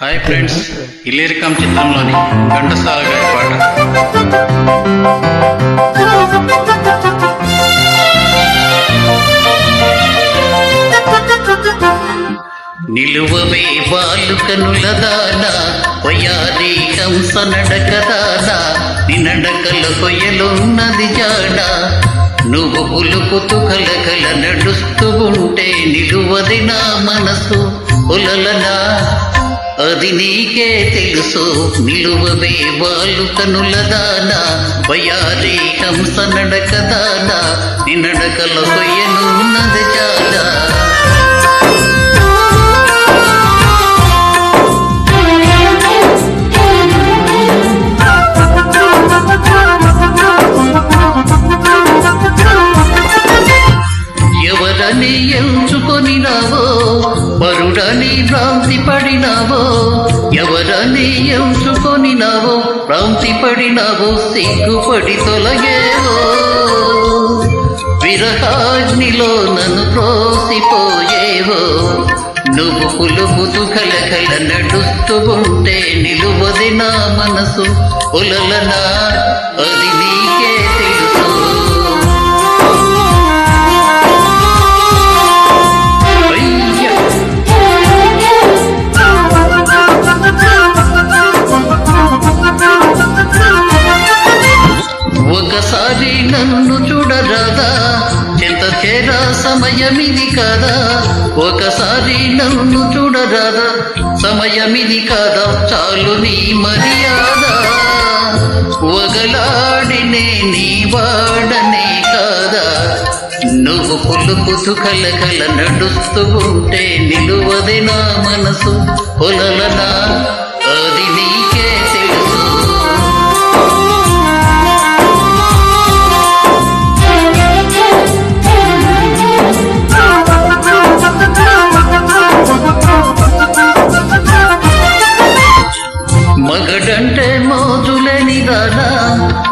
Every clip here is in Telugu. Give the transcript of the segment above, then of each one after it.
హాయ్ ఫ్రెండ్స్ ఇల్లేరికం చిత్రంలోని ఘంటసాల గారి పాట. నిలువవే బాలు కనుల దానా కంస నడకదానా నినడకలు నినడకల కొయ్యలున్నది జాడ నువ్వు పులుకుతూ కలకల నడుస్తూ ఉంటే నిలువది నా మనసు ఉలలనా అది నీకే తెలుసు. నిలువవే వాళ్ళు కనుల దానా. వయారి హంస నడక దానా. నినడకల కొయ్యనున్నది జాడా ఎవరని ఎంచుకొనినావో వరుడని భ్రాంతి పడినావో ఎవరని ఎంచుకొనినావో భ్రాంతి పడినావో సిగ్గుపడి తొలగేవో. విరహాగ్నిలో నన్ను త్రోసిపోయేవో నువ్వు పులుపుతు కలకల నడుస్తూ ఉంటే నిలువది నా మనసు ఉలలనా అది నీ ఒక్కసారి నన్ను చూడరాదా? చింత చేరా సమయమిది కాదా? ఒకసారి నన్ను చూడరాదా? సమయమిది కాదా? చాలు నీ మర్యాద. వగలాడినే నీ వాడనే కాదా? నువ్వు పులుకుతు కలకల నడుస్తూ ఉంటే నిలువది నా మనసు. పొలలనా? అది నీకే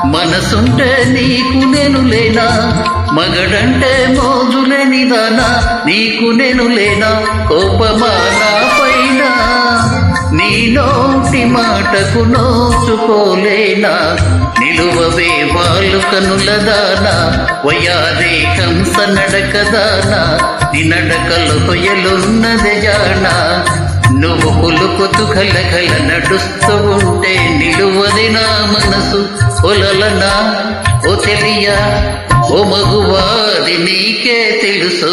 మనసుంటే నీకు నేను లేనా? మగడంటే మోజులేని దానా నీకు నేను లేనా? కోపమానా పైన? నీ నోటి మాటకు నోచుకోలేనా? నిలువవే వాళ్ళు కనులదానా వయారే కంస నడక దానా? నీ జానా? నువ్వు పులుకుతు కలకల నడుస్తూ ఉంటే నిలువది నా మనసు పొలలనా ఓ తెలియా? ఓ మగువాది నీకే తెలుసు.